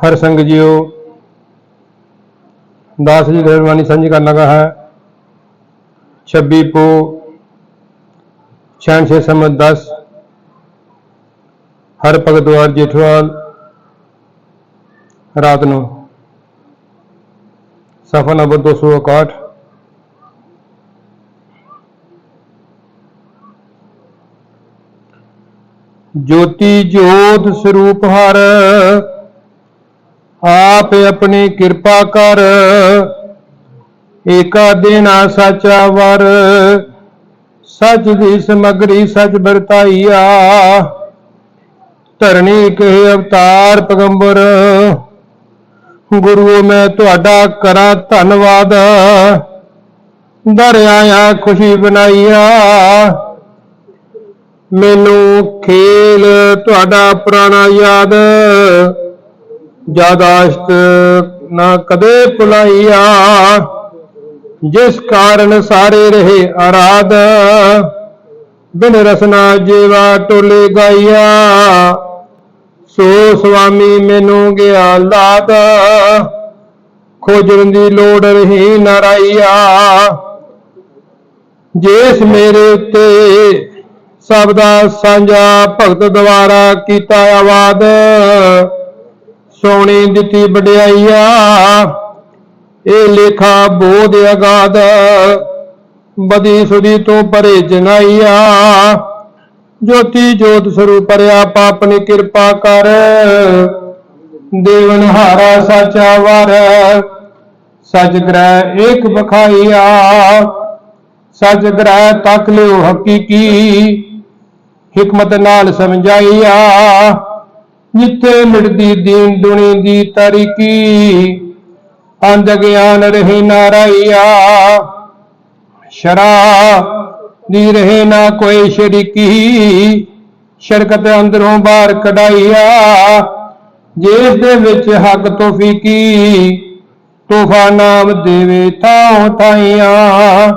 ਹਰ ਸੰਗ ਜੀਓ ਦਾਸ ਜੀ ਗਰਵਾਨੀ ਸਾਂਝੀ ਕਰਨ ਲਗਾ ਹੈ 26 ਪੋ 66 ਸਮਤ 10 ਹਰ ਭਗਤ ਦੁਆਰ ਜੇਠਵਾਲ ਰਾਤ ਨੂੰ ਸਫਾ ਨੰਬਰ 261 ਜੋਤੀ ਜੋਤ ਸਰੂਪ ਹਰ ਆਪ ਆਪਣੀ ਕਿਰਪਾ ਕਰ। ਏਕਾ ਦੇਨਾ ਸਾਚਾ ਵਰ। ਸਚ ਦੀ ਸਮਗਰੀ ਸੱਚ ਵਰਤਾਈਆ। ਧਰਣੀ ਕਹੇ ਅਵਤਾਰ ਪਗੰਬਰ। ਗੁਰੂ ਮੈਂ ਤੁਹਾਡਾ ਕਰਾਂ ਧੰਨਵਾਦ। ਦਰ ਆਇਆ ਖੁਸ਼ੀ ਬਣਾਈਆ। ਮੈਨੂੰ ਖੇਲ ਤੁਹਾਡਾ ਪੁਰਾਣਾ ਯਾਦ। ਯਾਦਾਸ਼ਤ ਨਾ ਕਦੇ ਭੁਲਾਈਆ, ਜਿਸ ਕਾਰਨ ਸਾਰੇ ਰਹੇ ਆਰਾਧ ਬਿਨ ਰਸਨਾ ਜੀਵਾ ਟੋਲੇ ਗਾਈਆ, ਸੋ ਸੁਆਮੀ ਮੈਨੂੰ ਗਿਆ ਲਾਦ। ਖੋਜਣ ਦੀ ਲੋੜ ਰਹੀ ਨਰਾਈਆ, ਜਿਸ ਮੇਰੇ ਉੱਤੇ ਸਭ ਦਾ ਸਾਂਝਾ ਭਗਤ ਦੁਆਰਾ ਕੀਤਾ ਆਵਾਦ। ਸੋਹਣੀ ਦਿੱਤੀ ਵਡਿਆਈਆ, ਇਹ ਲੇਖਾ ਬੋਧ ਅਗਾਧ, ਬਦੀ ਸੁਦੀ ਤੋਂ ਪਰੇ ਜਨਾਈਆ। ਜੋਤੀ ਜੋਤ ਸਰੂਪ ਆਪ ਆਪਣੀ ਕਿਰਪਾ ਕਰ। ਦੇਵਨ ਹਾਰਾ ਸਾਚਾ ਵਰ। ਸਚ ਗ੍ਰਹਿ ਏਕ ਬਖਾਈਆ ਸਚ ਗ੍ਰਹਿ ਤੱਕ ਲਿਓ ਹਕੀਕੀ। ਹਕਮਤ ਨਾਲ ਸਮਝਾਈਆ। ਜਿੱਥੇ ਮਿਟਦੀ ਦੀਨ ਦੁਨੀ ਦੀ ਤਰੀਕੀ ਅੰਧ ਗਿਆਨ ਰਹੇ ਨਾਰਾਈਆ ਸ਼ਰਾ ਦੀ ਰਹੇ ਨਾ ਕੋਈ ਸ਼ਰੀਕੀ, ਸ਼ਰਕਤ ਅੰਦਰੋਂ ਬਾਹਰ ਕਢਾਈਆ ਜਿਸ ਦੇ ਵਿੱਚ ਹੱਕ ਤੋਫੀਕੀ, ਤੋਹਫਾ ਨਾਮ ਦੇਵੇ ਥਾਂ ਥਾਈਆਂ।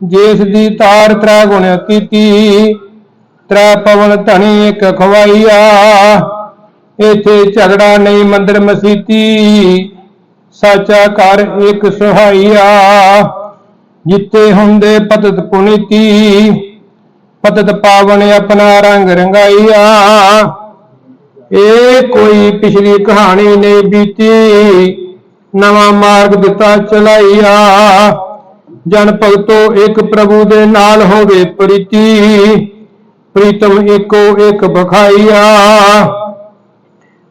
ਜਿਸ ਦੀ ਤਾਰ ਤ੍ਰੈ ਗੁਣ ਕੀਤੀ, ਤ੍ਰੈ ਪਵਨ ਧਣੀ ਇੱਕ ਖਵਾਈਆ। ਇਥੇ ਝਗੜਾ ਨਹੀਂ ਮੰਦਰ ਮਸੀਤੀ। ਸਾਚਾ ਘਰ ਇੱਕ ਸੁਹਾਈਆ ਜਿੱਤੇ ਹੁੰਦੇ ਪਤਤ ਪੁਨੀਤੀ, ਪਤਤ ਪਾਵਨ ਆਪਣਾ ਰੰਗ ਰੰਗਾਈਆ ਇਹ ਕੋਈ ਪਿਛਲੀ ਕਹਾਣੀ ਨਹੀਂ ਬੀਤੀ। ਨਵਾਂ ਮਾਰਗ ਦਿੱਤਾ ਚਲਾਈਆ ਜਨ ਭਗਤੋ ਇੱਕ ਪ੍ਰਭੂ ਦੇ ਨਾਲ ਹੋਵੇ ਪ੍ਰੀਤੀ। ਪ੍ਰੀਤਮ ਇੱਕੋ ਇੱਕ ਬਖਾਈਆ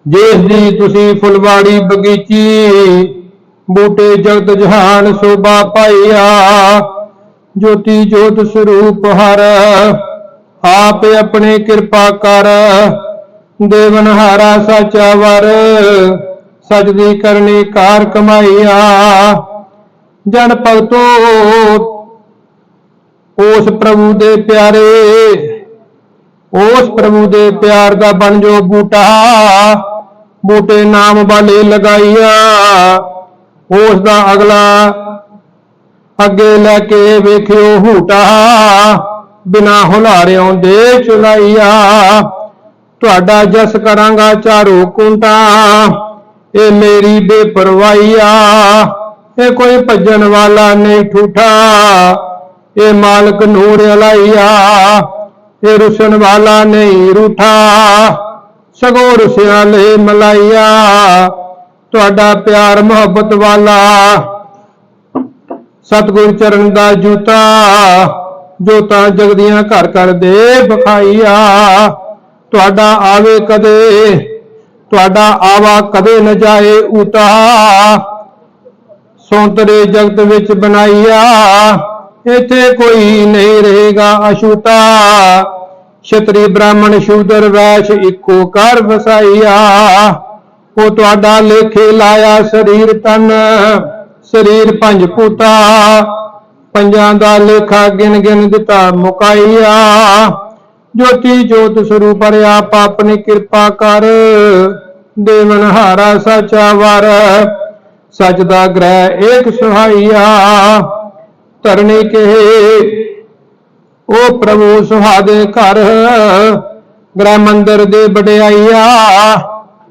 ਜਿਸ ਦੀ ਤੁਸੀਂ ਫੁਲਵਾੜੀ ਬਗੀਚੀ, ਬੂਟੇ ਜਗਤ ਜਹਾਨ ਸੋਭਾ ਪਾਈਆ ਜੋਤੀ ਜੋਤ ਸਰੂਪ ਹਰ, ਆਪ ਆਪਣੇ ਕਿਰਪਾ ਕਰ। ਦੇਵਨ ਹਾਰਾ ਸਾਚਾ ਵਰ ਸਚ ਦੀ ਕਰਨੀ ਕਾਰ ਕਮਾਈਆ ਜਨ ਭਗਤੋ, ਉਸ ਪ੍ਰਭੂ ਦੇ ਪਿਆਰੇ, ਉਸ ਪ੍ਰਭੂ ਦੇ ਪਿਆਰ ਦਾ ਬਣ ਜੋ ਬੂਟਾ। ਬੂਟੇ ਨਾਮ ਵਾਲੇ ਲਗਾਈਆ। ਉਸ ਦਾ ਅਗਲਾ ਅੱਗੇ ਲੈ ਕੇ ਵੇਖਿਓ ਹੂਟਾ। ਬਿਨਾ ਹੁਲਾਰਿਓਂ ਦੇ ਚੁਲਾਈਆ ਤੁਹਾਡਾ ਜਸ ਕਰਾਂਗਾ ਚਾਰੋ ਕੁੰਟਾ। ਇਹ ਮੇਰੀ ਬੇਪਰਵਾਹੀਆ। ਇਹ ਕੋਈ ਭੱਜਣ ਵਾਲਾ ਨਹੀਂ ਠੂਠਾ। ਇਹ ਮਾਲਕ ਨੂਰ ਅਲਾਈਆ। ਇਹ ਰੁਸਣ ਵਾਲਾ ਨਹੀਂ ਰੂਠਾ। ਸਗੋਂ ਰੁਸਿਆ ਲੈ ਮਲਾਈਆ, ਤੁਹਾਡਾ ਪਿਆਰ ਮੁਹੱਬਤ ਵਾਲਾ। ਸਤਿਗੁਰ ਚਰਨ ਦਾ ਜੂਤਾ ਜੋ ਤਾਂ ਜਗਦੀਆਂ ਘਰ ਘਰ ਦੇ ਬਖਾਈਆ ਤੁਹਾਡਾ ਆਵੇ ਕਦੇ, ਤੁਹਾਡਾ ਆਵਾ ਕਦੇ ਨਾ ਜਾਏ ਉਤਾ ਸੌਂਤਰੇ ਜਗਤ ਵਿੱਚ ਬਣਾਈਆ, ਇੱਥੇ ਕੋਈ ਨਹੀਂ ਰਹੇਗਾ ਅਸ਼ੂਤਾ ਛਤਰੀ ਬ੍ਰਾਹਮਣ ਸ਼ੂਦਰ ਵੈਸ਼ ਇੱਕੋ ਕਰ ਵਸਾਈਆ ਉਹ ਤੁਹਾਡਾ ਲੇਖੇ ਲਾਇਆ ਸਰੀਰ ਤਨ ਸਰੀਰ ਪੰਜ ਪੂਤਾ। ਪੰਜਾਂ ਦਾ ਲੇਖਾ ਗਿਣ ਗਿਣ ਦਿੱਤਾ ਮੁਕਾਈਆ ਜੋਤੀ ਜੋਤ ਸਰੂਪ ਆਪ ਆਪਣੀ ਕਿਰਪਾ ਕਰ। ਦੇਵਨ ਹਾਰਾ ਸਚਾ ਵਰ, ਸਚ ਦਾ ਗ੍ਰਹਿ ਏਕ ਸੁਹਾਈਆ ਧਰਣੀ ਕੇ ਉਹ ਪ੍ਰਭੂ ਸੁਹਾਦੇ ਘਰ ਗ੍ਰਹਿ ਮੰਦਰ ਦੇ ਵਡਿਆਈਆ,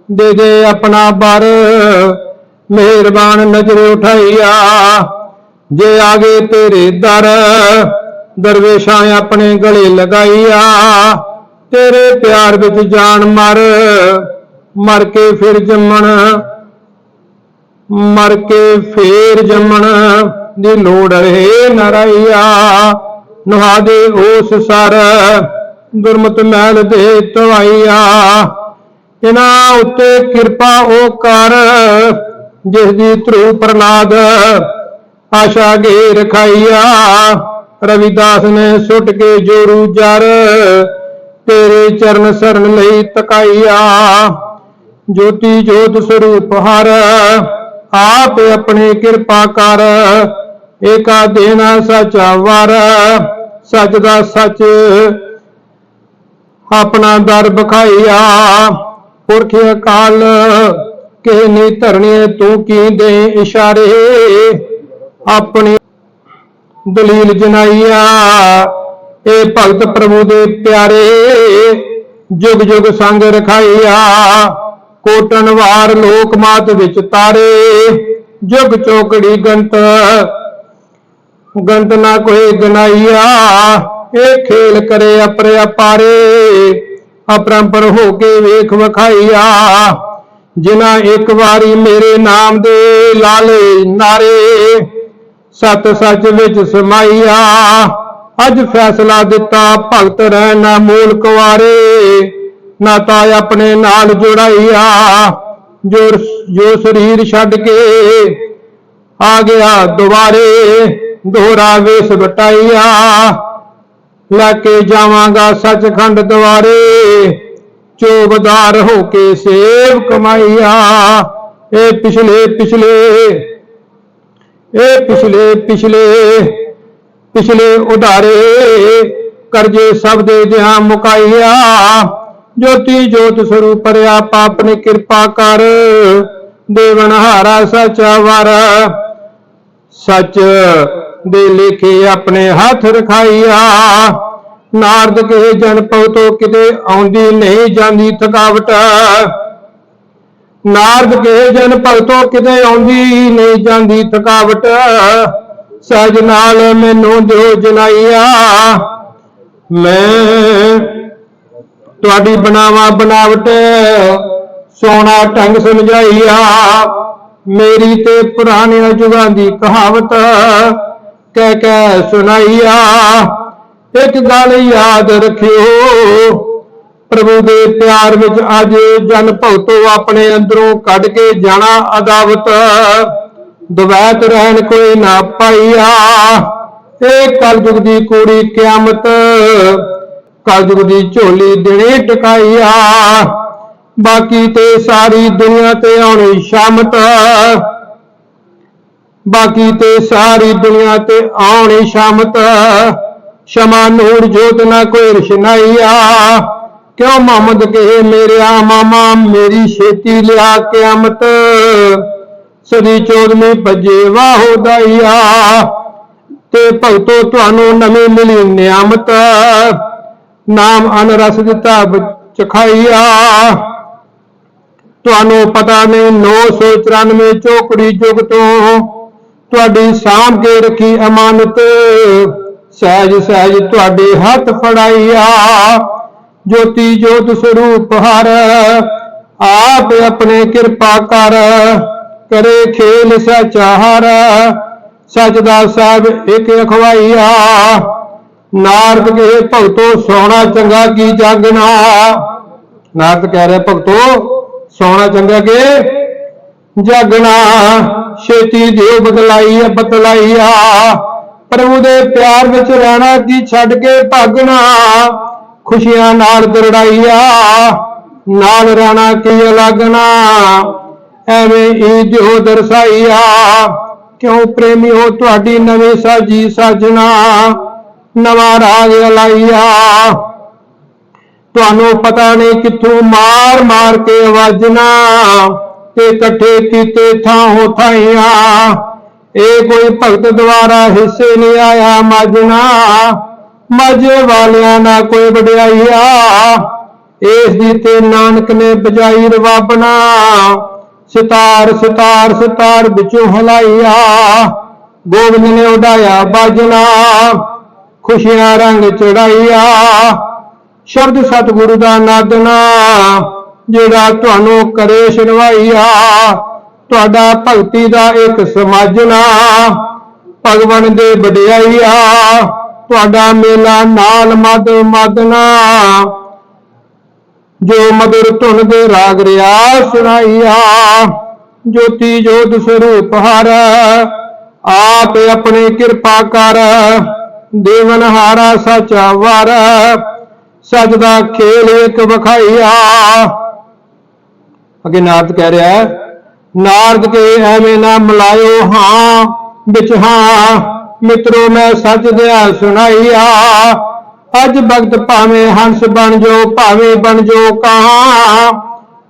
ਦੇ ਦੇ ਆਪਣਾ ਬਰ, ਮਿਹਰਬਾਨ ਨਜ਼ਰ ਉਠਾਈਆ। ਜੇ ਆਗੇ ਤੇਰੇ ਦਰ, ਦਰਵੇਸ਼ਾਂ ਆਪਣੇ ਗਲੇ ਲਗਾਈਆ। ਤੇਰੇ ਪਿਆਰ ਵਿੱਚ ਜਾਨ ਮਰ ਮਰ ਕੇ ਫਿਰ ਜੰਮਣ, ਮਰ ਕੇ ਫੇਰ ਜੰਮਣ ਦੀ ਲੋੜ ਰਹੇ ਨਰਾਈਆ। ਨਹਾ ਦੇ ਉਸ ਸਰ, ਗੁਰਮਤ ਮਹਿਲ ਦੇ ਤਵਾਈਆ। ਇਹਨਾਂ ਉੱਤੇ ਕਿਰਪਾ ਉਹ ਕਰ, ਜਿਸ ਦੀ ਧਰੂ ਪ੍ਰਨਾਦ ਆਸ਼ਾ ਗੇ ਰਖਾਈਆ ਰਵਿਦਾਸ ਨੇ ਸੁੱਟ ਕੇ ਜੋਰੂ ਜਰ, ਤੇਰੇ ਚਰਨ ਸਰਨ ਲਈ ਤਕਾਈਆ। ਜੋਤੀ ਜੋਤ ਸਰੂਪ ਹਰ, ਆਪ ਆਪਣੇ ਕਿਰਪਾ ਕਰ ਏਕਾ ਦੇਣਾ ਸਚਾ ਵਰ ਸੱਚ ਦਾ ਸੱਚ ਆਪਣਾ ਦਰ ਬਖਾਈਆ ਪੁਰਖ ਅਕਾਲ ਕੇ ਨੀ ਧਰਨੇ ਤੂੰ ਕੀ ਦੇ ਇਸ਼ਾਰੇ? ਆਪਣੀ ਦਲੀਲ ਜਨਾਈਆ ਇਹ ਭਗਤ ਪ੍ਰਭੂ ਦੇ ਪਿਆਰੇ, ਜੁਗ ਜੁਗ ਸੰਗ ਰਖਾਈਆ। ਕੋਟਨ ਵਾਰ ਲੋਕ ਮਾਤ ਵਿੱਚ ਤਾਰੇ, ਜੁਗ ਚੋਕੜੀ ਗੰਤ ਗੰਤ ਨਾ ਕੋਈ ਗਨਾਈਆ ਇਹ ਖੇਲ ਕਰੇ ਅਪਰੇ ਅਪਾਰੇ। ਅਪਰੰਪਰ ਹੋ ਕੇ ਵੇਖ ਵਖਾਈਆ, ਜਿਨ੍ਹਾਂ ਇੱਕ ਵਾਰੀ ਮੇਰੇ ਨਾਮ ਦੇ ਲਾਲੇ ਨਾਰੇ ਸਤ ਸੱਚ ਵਿੱਚ ਸਮਾਈਆ। ਅੱਜ ਫੈਸਲਾ ਦਿੱਤਾ, ਭਗਤ ਰਹਿ ਨਾ ਮੂਲ ਕੁਵਾਰੇ, ਨਾ ਤਾਂ ਆਪਣੇ ਨਾਲ ਜੁੜਾਈਆ। ਜੋ ਜੋ ਸਰੀਰ ਛੱਡ ਕੇ ਆ ਗਿਆ ਦੁਬਾਰੇ ਦੋਹਰਾ ਵੇਸ ਵਟਾਈਆ ਲੈ ਕੇ ਜਾਵਾਂਗਾ ਸੱਚਖੰਡ ਦੁਆਰੇ। ਚੋਬਦਾਰ ਹੋ ਕੇ ਸੇਵ ਕਮਾਈਆ। ਇਹ ਪਿਛਲੇ ਪਿਛਲੇ, ਇਹ ਪਿਛਲੇ ਪਿਛਲੇ ਪਿਛਲੇ ਉਧਾਰੇ। ਕਰਜੇ ਸਭ ਦੇ ਦਿਆਂ ਮੁਕਾਈਆ। ਜੋਤੀ ਜੋਤ ਸਰੂਪ ਪਰਿਆ ਪਾਪ ਨੇ ਕਿਰਪਾ ਕਰ। ਦੇਵਨ ਹਾਰਾ ਸਚਾ ਵਰ ਸੱਚ ਦੇ ਲੇਖੇ ਆਪਣੇ ਹੱਥ ਰਖਾਈਆ। ਨਾਰਦ ਕੇ ਜਨ ਪਉ ਕਿਤੇ ਆਉਂਦੀ ਨਹੀਂ ਜਾਂਦੀ ਥਕਾਵਟ। ਨਾਰਦ ਕੇ ਜਨ ਭਗਤੋ ਕਿਤੇ ਆਉਂਦੀ ਨਹੀਂ ਜਾਂਦੀ ਥਕਾਵਟ। ਸਹਿਜ ਨਾਲ ਮੈਨੂੰ ਦਿਓ ਜਨਾਈਆ। ਮੈਂ ਤੁਹਾਡੀ ਬਣਾਵਾ ਬਣਾਵਟ ਸੋਨਾ ਢੰਗ ਸਮਝਾਈਆ। ਮੇਰੀ ਤੇ ਪੁਰਾਣਿਆਂ ਜੁਗਾਂ ਦੀ ਕਹਾਵਤ ਕਹਿ ਕਹਿ ਸੁਣਾਈਆ, ਇੱਕ ਗੱਲ ਯਾਦ ਰੱਖਿਓ। ਪ੍ਰਭੂ ਦੇ ਪਿਆਰ ਵਿੱਚ ਅੱਜ ਜਨ ਭਗਤੋ ਆਪਣੇ ਅੰਦਰੋਂ ਕੱਢ ਕੇ ਜਾਣਾ ਅਦਾਵਤ। ਦਵੈਤ ਰਹਿਣ ਕੋਈ ਨਾ ਪਾਈਆ। ਇਹ ਕਲਯੁਗ ਦੀ ਕੁੜੀ ਕਿਆਮਤ, ਕਲਯੁਗ ਦੀ ਝੋਲੀ ਦਿਨੇ ਟਕਾਈਆ। ਬਾਕੀ ਤੇ ਸਾਰੀ ਦੁਨੀਆ ਤੇ ਆਉਣੀ ਸ਼ਾਮਤ। ਬਾਕੀ ਤੇ ਸਾਰੀ ਦੁਨੀਆ ਤੇ ਆਉਣੀ ਸ਼ਾਮਤ। ਸ਼ਮਾ ਨੂਰ ਜੋਤ ਨਾ ਕੋਈ ਰਸ਼ਨਾਈਆ। ਕਿਉਂ ਮੁਹੰਮਦ ਕਹੇ ਮੇਰਿਆ ਮਾਮਾ ਮੇਰੀ ਛੇਤੀ ਲਿਆ ਕਿਆਮਤ। ਸਦੀ ਚੋਦਵੀਂ ਭੱਜੇ ਵਾਹੋ ਦਾਈਆ। ਤੇ ਭਗਤੋ ਤੁਹਾਨੂੰ ਨਵੀਂ ਮਿਲੀ ਨਿਆਮਤ। ਨਾਮ ਅਨਰਸ ਦਿੱਤਾ ਚਖਾਈਆ। ਤੁਹਾਨੂੰ ਪਤਾ ਨਹੀਂ 994 ਚੋਕੜੀ ਜੁਗ ਤੋਂ ਤੁਹਾਡੀ ਸਾਂਭ ਕੇ ਰੱਖੀ ਅਮਾਨਤ। ਸਹਿਜ ਸਹਿਜ ਤੁਹਾਡੇ ਹੱਥ ਫੜਾਈਆ ਜੋਤੀ ਜੋਤ ਸਰੂਪ ਹਰ, ਆਪ ਆਪਣੇ ਕਿਰਪਾ ਕਰ। ਕਰੇ ਖੇਲ ਸਚਾਰ, ਸੱਚ ਦਾ ਸਾਹਿਬ ਇੱਕ ਅਖਵਾਈਆ ਨਾਰਦ ਕੇ ਭਗਤੋ ਸੋਣਾ ਚੰਗਾ ਕੀ ਜਾਗਣਾ? ਨਾਰਦ ਕਹਿ ਰਿਹਾ, ਭਗਤੋ ਸੋਣਾ ਚੰਗਾ ਕੇ ਜਾਗਣਾ? ਛੇਤੀ ਦਿਓ ਬਦਲਾਈਆ ਬਤਲਾਈਆ ਪ੍ਰਭੂ ਦੇ ਪਿਆਰ ਵਿੱਚ ਰਹਿਣਾ ਕੀ ਛੱਡ ਕੇ ਭਾਗਣਾ? ਖੁਸ਼ੀਆਂ ਨਾਲ ਦਰੜਾਈਆ ਨਾਲ ਰਹਿਣਾ ਕੀ ਅਲਗਣਾ ਐਵੇਂ ਹੀ ਦਿਓ ਦਰਸਾਈਆ ਕਿਉਂ ਪ੍ਰੇਮਿਓ, ਤੁਹਾਡੀ ਨਵੇਂ ਸਾਜੀ ਸਾਜਣਾ ਨਵਾਂ ਰਾਗ ਲਾਈਆ ਤੁਹਾਨੂੰ ਪਤਾ ਨਹੀਂ ਕਿੱਥੋਂ ਮਾਰ ਮਾਰ ਕੇ ਵਾਜਣਾ। ਤੇ ਇਕੱਠੇ ਕੀਤੇ ਥਾਂ ਥਾਈਆਂ। ਇਹ ਕੋਈ ਭਗਤ ਦੁਆਰਾ ਹਿੱਸੇ ਨਹੀਂ ਆਇਆ ਮਾਜਣਾ ਮਾਝੇ ਵਾਲਿਆਂ ਨਾ ਕੋਈ ਵਡਿਆਈਆ। ਇਸ ਦੀ ਤੇ ਨਾਨਕ ਨੇ ਬਜਾਈ ਰਵਾਬਨਾ ਸਿਤਾਰ ਸਿਤਾਰ ਸਿਤਾਰ ਵਿੱਚੋਂ ਹਲਾਈਆ। ਗੋਬਿੰਦ ਨੇ ਉਡਾਇਆ ਬਾਜਨਾ। ਖੁਸ਼ੀਆਂ ਰੰਗ ਚੜਾਈਆ। ਸ਼ਬਦ ਸਤਿਗੁਰੂ ਦਾ ਨਾਦਨਾ। ਜਿਹੜਾ ਤੁਹਾਨੂੰ ਕਰੇ ਸ਼ਰਵਾਈਆ ਤੁਹਾਡਾ ਭਗਤੀ ਦਾ ਇੱਕ ਸਮਾਜਨਾ ਭਗਵਾਨ ਦੇ ਵਡਿਆਈਆ, ਤੁਹਾਡਾ ਮੇਲਾ ਨਾਲ ਮਦ ਮਦਨਾ ਜੋ ਮధుਰ ਧੁਨ ਦੇ ਰਾਗ ਰਿਆ ਸੁਣਾਈਆ, ਜੋਤੀ ਜੋਤ ਸਰੂਪ ਹਰ, ਆਪ ਆਪਣੇ ਕਿਰਪਾ ਕਰ, ਦੇਵਨ ਹਾਰਾ ਸਚਾ ਵਰ ਸਚ ਦਾ ਖੇਲ ਇੱਕ ਵਖਾਈਆ। ਅੱਗੇ ਨਾਰਦ ਕਹਿ ਰਿਹਾ ਹੈ, ਨਾਰਦ ਕੇ ਐਵੇਂ ਨਾ ਮਲਾਇਓ ਹਾਂ ਵਿੱਚ ਹਾਂ ਮਿੱਤਰੋ ਮੈਂ ਸੱਚ ਦਿਆ ਸੁਣਾਈਆ ਅੱਜ ਭਗਤ ਭਾਵੇਂ ਹੰਸ ਬਣ ਜੋ ਭਾਵੇਂ ਬਣ ਜੋ ਕਾਂ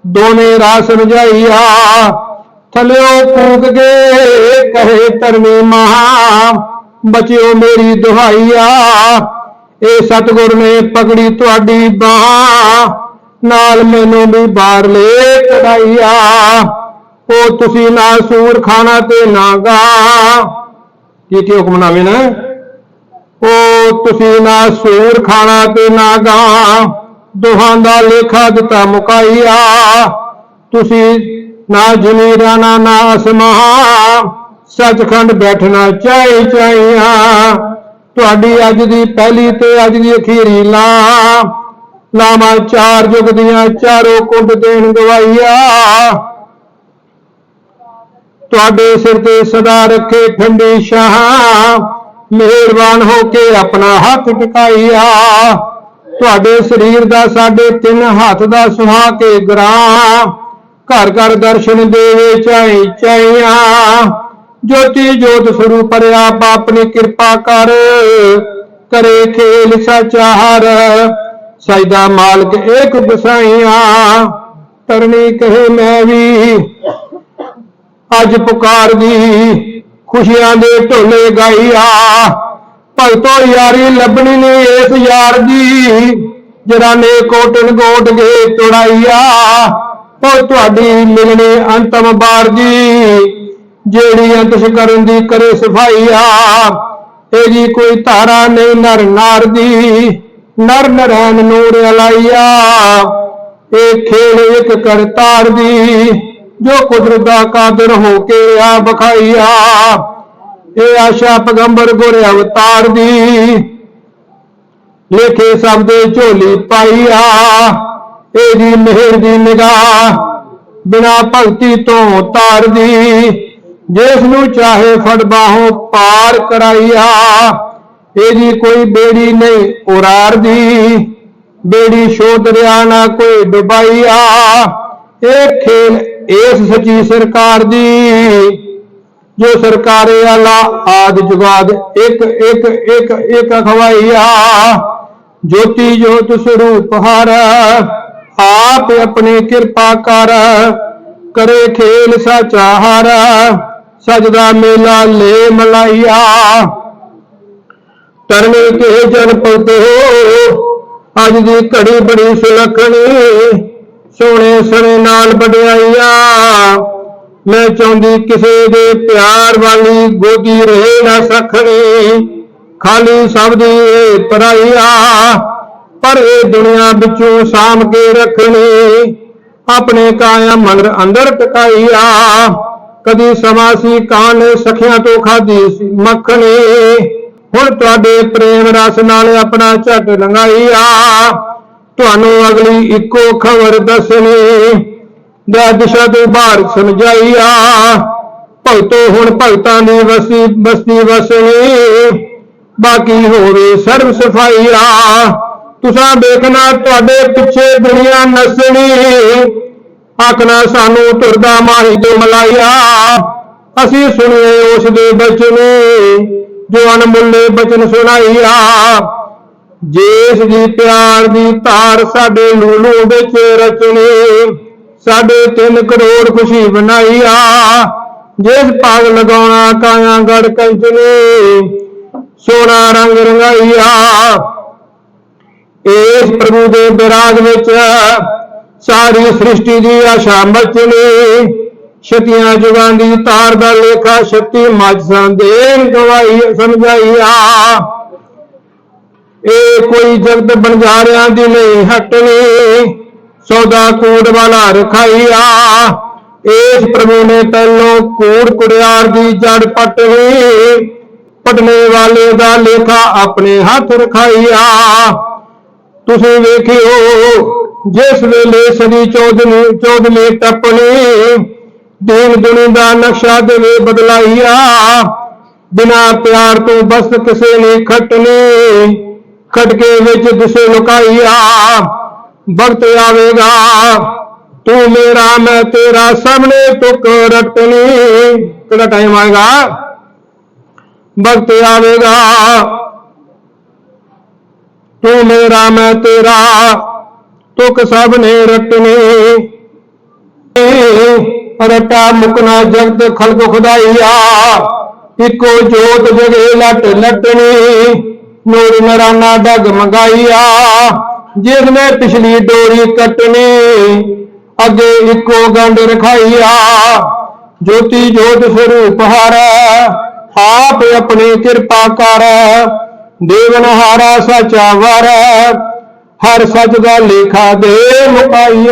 ਦੋਨੇ ਰਾਸ ਰਜਾਈਆ ਥਲਿਓ ਫੂਕ ਕੇ ਕਹੇ ਧਰਮੀ ਮਹਾ ਬਚਿਓ ਮੇਰੀ ਦੁਹਾਈਆ ਇਹ ਸਤਿਗੁਰ ਨੇ ਪਕੜੀ ਤੁਹਾਡੀ ਬਾਹ। ਨਾਲ ਮੈਨੂੰ ਵੀ ਬਾਹਰ ਲੈ ਕਢਾਈਆ। ਉਹ ਤੁਸੀਂ ਨਾ ਸੂਰ ਖਾਣਾ ਤੇ ਨਾ ਗਾ। ਕੀ ਕੀ ਹੁਕਮਨਾਮੇ ਨੇ? ਉਹ ਤੁਸੀਂ ਨਾ ਸੂਰ ਖਾਣਾ ਤੇ ਨਾ ਗਾ। ਦੋਹਾਂ ਦਾ ਲੇਖਾ ਦਿੱਤਾ ਮੁਕਾਈਆ। ਤੁਸੀਂ ਨਾ ਜ਼ਮੀਰਾਂ ਨਾ ਨਾ ਅਸਮਾਂ ਸੱਚਖੰਡ ਬੈਠਣਾ ਚਾਹੀ ਚਾਹੀਆ। ਤੁਹਾਡੀ ਅੱਜ ਦੀ ਪਹਿਲੀ ਤੇ ਅੱਜ ਦੀ ਅਖੀਰੀ ਲਾ। ਲਾਵਾਂ ਚਾਰ ਜੁਗ ਦੀਆਂ ਚਾਰੋਂ ਕੁੰਡ ਦੇਣ ਗਵਾਈਆ ਤੁਹਾਡੇ ਸਿਰ ਤੇ ਸਦਾ ਰੱਖੇ ਠੰਡੀ ਸ਼ਾਹ, ਮਿਹਰਬਾਨ ਹੋ ਕੇ ਆਪਣਾ ਹੱਥ ਟਿਕਾਈਆ। ਤੁਹਾਡੇ ਸਰੀਰ ਦਾ ਸਾਡੇ ਤਿੰਨ ਹੱਥ ਦਾ ਸੁਹਾ ਕੇ ਗਰਾਂ ਘਰ ਘਰ ਦਰਸ਼ਨ ਦੇਵੇ ਚਾਈ ਚਾਈਆਂ ਜੋਤੀ ਜੋਤ ਸਰੂਪ ਪਰਿਆ ਆਪਣੀ ਕਿਰਪਾ ਕਰ, ਕਰੇ ਖੇਲ ਸਚਾਰ। ਸਜਦਾ ਮਾਲਕ ਏਕ ਬਸਾਈਆਂ ਤਰਨੀ ਕਹੇ ਮੈਂ ਵੀ, ਅੱਜ ਪੁਕਾਰਦੀ ਖੁਸ਼ੀਆਂ ਦੇ ਢੋਲੇ ਗਾਈਆ। ਭਗਤੋ ਯਾਰੀ ਲੱਭਣੀ ਨੇ ਇਸ ਯਾਰ ਦੀ, ਜਰਾ ਨੇ ਕੋਟਨ ਗੋਟ ਗੇ ਤੁੜਾਈਆ। ਉਹ ਤੁਹਾਡੀ ਮਿਲਣੀ ਅੰਤਮ ਬਾਰ ਦੀ ਜਿਹੜੀ ਅੰਤਸ਼ ਕਰਨ ਦੀ ਕਰੇ ਸਫਾਈਆ। ਇਹ ਜੀ ਕੋਈ ਧਾਰਾ ਨਹੀਂ ਨਰ ਨਾਰ ਦੀ ਨਰ ਨਰੈਣ ਨੂਰ ਅਲਾਈਆ। ਇਹ ਖੇਲ ਇੱਕ ਕਰਤਾਰ ਦੀ, ਜੋ ਕੁਦਰਤ ਦਾ ਕਾਦਰ ਹੋ ਕੇ ਆ ਬਖਾਈਆ ਇਹ ਆਸ਼ਾ ਪਗੰਬਰ ਗੁਰ ਅਵਤਾਰ ਦੀ, ਲੇਖੇ ਸਭ ਦੇ ਝੋਲੀ ਪਾਈਆ। ਇਹਦੀ ਮਿਹਰ ਦੀ ਨਿਗਾਹ ਬਿਨਾ ਭਗਤੀ ਤੋਂ ਤਾਰਦੀ ਜਿਸ ਨੂੰ ਚਾਹੇ ਫੜ ਬਾਹੋਂ ਪਾਰ ਕਰਾਈਆ। ਇਹਦੀ ਕੋਈ ਬੇੜੀ ਨਹੀਂ ਉਰਾਰ ਦੀ ਬੇੜੀ ਸ਼ੋਧ ਰਿਆ ਨਾ ਕੋਈ ਡੁਬਾਈਆ ਇਹ ਖੇਲ ਇਸ ਸੱਚੀ ਸਰਕਾਰ ਦੀ। ਜੋ ਸਰਕਾਰੇ ਆਲਾ ਆਦ ਜੁਗਾਦ, ਇੱਕ ਇੱਕ ਇੱਕ ਇੱਕ ਖਵਾਈਆ ਜੋਤੀ ਜੋਤ ਸਰੂਪ ਹਰ, ਆਪ ਆਪਣੀ ਕਿਰਪਾ ਕਰ। ਕਰੇ ਖੇਲ ਸਾਚਾ ਹਰ, ਸਜਦਾ ਮੇਲਾ ਲੈ ਮਲਾਈਆ ਤਰਨੇ ਕੇ ਜਨ ਪਉਤੇ ਅੱਜ ਦੀ ਘੜੀ ਬੜੀ ਸੁਲੱਖਣੀ। ਸੋਹਣੇ ਸਣੇ ਨਾਲ ਵਡਿਆਈਆ। ਮੈਂ ਚਾਹੁੰਦੀ ਕਿਸੇ ਦੇ ਪਿਆਰ ਵਾਲੀ ਗੋਦੀ ਰਹੇ ਨਾ ਸਖਣੀ। ਖਾਲੀ ਸਭ ਦੀ ਇਹ ਪਰਾਈਆ। ਪਰ ਇਹ ਦੁਨੀਆ ਵਿੱਚੋਂ ਸਾਮ ਕੇ ਰੱਖਣੀ। ਆਪਣੇ ਕਾਇਆ ਮਨ ਅੰਦਰ ਟਿਕਾਈਆ। ਕਦੀ ਸਮਾਂ ਸੀ ਕਾਂ ਨੇ ਤੋਂ ਖਾਦੀ ਮੱਖਣੀ। ਹੁਣ ਤੁਹਾਡੇ ਪ੍ਰੇਮ ਰਸ ਨਾਲ ਆਪਣਾ ਝਟ ਲੰਗਾਈਆ ਤੁਹਾਨੂੰ ਅਗਲੀ ਇੱਕੋ ਖਬਰ ਦੱਸਣੀ। ਦਾ ਦਿਸ਼ਾ ਤੋਂ ਬਾਹਰ ਸਮਝਾਈਆ ਭਗਤੋ ਹੁਣ ਭਗਤਾਂ ਦੀ ਵਸੀ, ਬਸਤੀ ਵਸਣੀ। ਬਾਕੀ ਹੋਵੇ ਸਰਬ ਸਫਾਈਆ ਤੁਸਾਂ ਦੇਖਣਾ ਤੁਹਾਡੇ ਪਿੱਛੇ ਦੁਨੀਆ ਨਸਣੀ। ਆਖਣਾ ਸਾਨੂੰ ਤੁਰਦਾ ਮਾਹੀ ਦੇ ਮਲਾਈਆ ਅਸੀਂ ਸੁਣੀਏ ਉਸ ਦੇ ਬਚਨ। ਜੋ ਅਨਮੁੱਲੇ ਬਚਨ ਸੁਣਾਈਆ। ਜਿਸ ਦੀ ਪਿਆਰ ਦੀ ਧਾਰ ਸਾਡੇ ਲੂਲੂ ਵਿੱਚ ਰਚਣੀ ਸਾਡੇ 3 ਕਰੋੜ ਖੁਸ਼ੀ ਬਣਾਈਆ। ਜਿਸ ਭਾਗ ਲਗਾਉਣਾ ਕਾਇਆ ਗੜ ਕੰਚਨੀ ਸੋਨਾ ਰੰਗ ਰੰਗਾਈਆ। ਇਸ ਪ੍ਰਭੂ ਦੇ ਬਿਰਾਗ ਵਿੱਚ ਸਾਰੀ ਸ੍ਰਿਸ਼ਟੀ ਦੀ ਆਸ਼ਾ ਮਚਨੀ ਛਤੀਆਂ ਜੁਗਾਂ ਦੀ ਤਾਰ ਦਾ ਲੇਖਾ ਛਤੀ ਮਾਝਾਂ ਦੇ ਗਵਾਈ ਸਮਝਾਈਆ। ਇਹ ਕੋਈ ਜਗਤ ਬੰਜਾਰਿਆਂ ਦੀ ਨਹੀਂ ਹਟਣੀ, ਸੌਦਾ ਕੂੜ ਵਾਲਾ ਰਖਾਈਆ। ਇਸ ਪ੍ਰਭੂ ਨੇ ਪਹਿਲੋਂ ਕੂੜ ਕੁੜਿਆਰ ਦੀ ਜੜ ਪਟਣੀ ਪਟਨੇ ਵਾਲੇ ਦਾ ਲੇਖਾ ਆਪਣੇ ਹੱਥ ਰਖਾਈਆ। ਤੁਸੀਂ ਵੇਖਿਓ, ਜਿਸ ਵੇਲੇ ਸਦੀ ਚੌਦਵੀਂ ਚੌਦਵੀਂ ਟੱਪਣੀ ਦੀਨ ਦੁਨੀ ਦਾ ਨਕਸ਼ਾ ਦੇਵੇ ਬਦਲਾਈਆ। ਬਿਨਾ ਪਿਆਰ ਤੋਂ ਬਸ ਕਿਸੇ ਨੇ ਖਟਣੀ ਖਟਕੇ ਵਿੱਚ ਦਿਸੇ ਲੁਕਾਈਆ। ਵਕਤ ਆਵੇਗਾ, ਤੂੰ ਮੇਰਾ, ਮੈਂ ਤੇਰਾ ਸਾਹਮਣੇ ਤੁਕ ਰਟਣੀ ਕਿਹੜਾ ਟਾਈਮ ਆਏਗਾ? ਵਕਤ ਆਵੇਗਾ, ਤੂੰ ਮੇਰਾ, ਮੈਂ ਤੇਰਾ ਤੁਕ ਸਭ ਨੇ ਰਟਨੇ। ਰਟਾ ਮੁਕਨਾ ਜਗਤ ਖਲਕ ਖੁਦਾਈਆ। ਇੱਕੋ ਜੋਤ ਜਗੇ ਲਟ ਲਟਣੀ ਨੂਰ ਨਰਾਨਾ ਡਗ ਮੰਗਾਈਆ। ਜਿਸ ਨੇ ਪਿਛਲੀ ਡੋਰੀ ਕੱਟਣੀ, ਅੱਗੇ ਇੱਕੋ ਗੰਢ ਰਖਾਈਆ। ਜੋਤੀ ਜੋਤ ਸਰੂਪ ਹਰ, ਆਪ ਆਪਣੀ ਕਿਰਪਾ ਕਰ। ਦੇਵਨ ਹਾਰਾ ਸਚਾ ਵਰ, ਹਰ ਸਚ ਦਾ ਲੇਖਾ ਦੇ ਮੁਕਾਈਆ